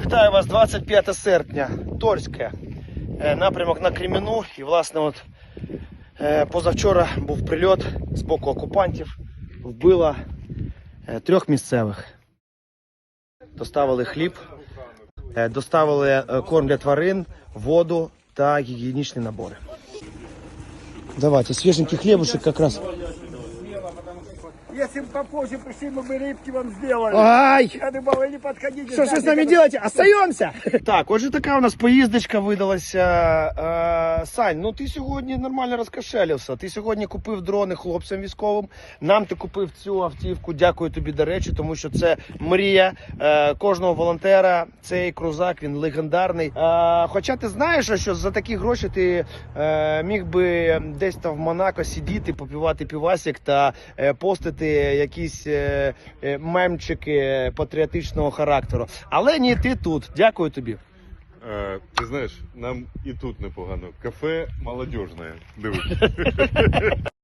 Вітаю вас 25 серпня, Торське, Е, напрямок на Креміну. І, власне, от е, позавчора був прильот з боку окупантів. Вбило е, трьох місцевих. Доставили хліб, доставили корм для тварин, воду та гігієнічні набори. Давайте, свеженький хлебушек как раз. Если бы попозже пришли, мы бы рыбки вам сделали. Ай! Я думал, вы не подходите. Что ж вы с нами делаете? Остаемся! Так, отже, така у нас поїздочка видалася. Е, Сань, ну ти сьогодні нормально розкошелився. Ти сьогодні купив дрони хлопцям військовим. Нам ти купив цю автівку. Дякую тобі, до речі, тому що це мрія е, кожного волонтера. Цей крузак він легендарний. Е, хоча ти знаєш, що за такі гроші ти е, міг би десь там в Монако сидіти, попівати півасик та е, постити якісь е, е, мемчики патріотичного характеру. Але ні, ти тут. Дякую тобі. Е, ти знаєш, нам і тут непогано. Кафе молодіжне. Дивись.